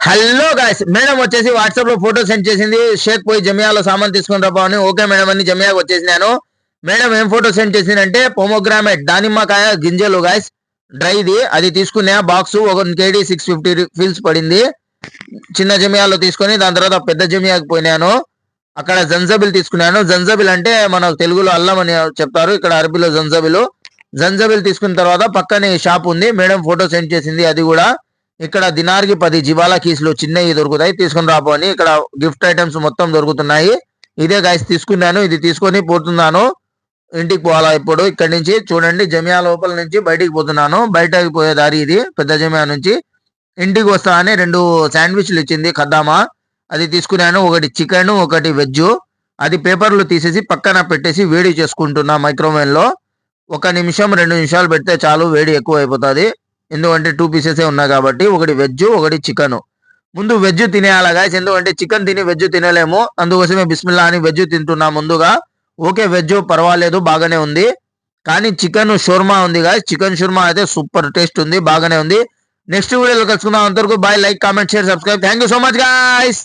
Hello guys madam వచ్చేసి వాట్సాప్లో photo send చేసింది. షేక్ పోయి జమియాలో సామాన్ తీసుకుని రాబా అని ఓకే మేడం అని జమియాకి వచ్చేసినాను మేడం ఏం ఫోటో సెండ్ చేసిందంటే పొమోగ్రామేట్ దానిమ్మకాయ గింజలు గాయస్ డ్రైది అది తీసుకునే బాక్స్ ఒక కేడీ సిక్స్ ఫిఫ్టీ ఫిల్స్ పడింది. చిన్న జమియాలో తీసుకొని దాని తర్వాత పెద్ద జమియాకి పోయినాను. అక్కడ జంజబిల్ తీసుకున్నాను. జంజబిల్ అంటే మన తెలుగులో అల్లం అని చెప్తారు. ఇక్కడ అరబీలో జంజబిల్. జంజబిల్ తీసుకున్న తర్వాత పక్కనే షాప్ ఉంది. మేడం ఫోటో సెండ్ చేసింది అది కూడా. ఇక్కడ దినార్కి పది జివాలా కీసులు చిన్నవి దొరుకుతాయి. తీసుకుని రాబో అని ఇక్కడ గిఫ్ట్ ఐటమ్స్ మొత్తం దొరుకుతున్నాయి. ఇదే గాయస్ తీసుకున్నాను. ఇది తీసుకొని పోతున్నాను. ఇంటికి పోవాలా ఇప్పుడు. ఇక్కడి నుంచి చూడండి. జమియా లోపల నుంచి బయటికి పోతున్నాను. బయటకి పోయే దారి ఇది. పెద్ద జమియా నుంచి. ఇంటికి వస్తా అని రెండు శాండ్విచ్లు ఇచ్చింది కద్దామా అది తీసుకున్నాను. ఒకటి చికెన్ ఒకటి వెజ్ అది పేపర్లు తీసేసి పక్కన పెట్టేసి వేడి చేసుకుంటున్నా మైక్రోవేవ్లో ఒక నిమిషం రెండు నిమిషాలు పెడితే చాలు. వేడి ఎక్కువ అయిపోతుంది ఎందుకంటే టూ పీసెస్ ఉన్నాయి కాబట్టి ఒకటి వెజ్ ఒకటి చికెన్ ముందు వెజ్ తినేయాలా గాయస్ ఎందుకంటే చికెన్ తిని వెజ్ తినలేము. అందుకోసమే బిస్మిల్లా అని వెజ్ తింటున్నా ముందుగా. ఓకే వెజ్ పర్వాలేదు బాగానే ఉంది. కానీ చికెన్ షోర్మా ఉంది గాయస్ చికెన్ షోర్మా అయితే సూపర్ టేస్ట్ ఉంది బాగానే ఉంది. నెక్స్ట్ వీడియోలో కలుసుకుందాం. అంతవరకు bye like comment share subscribe thank you so much guys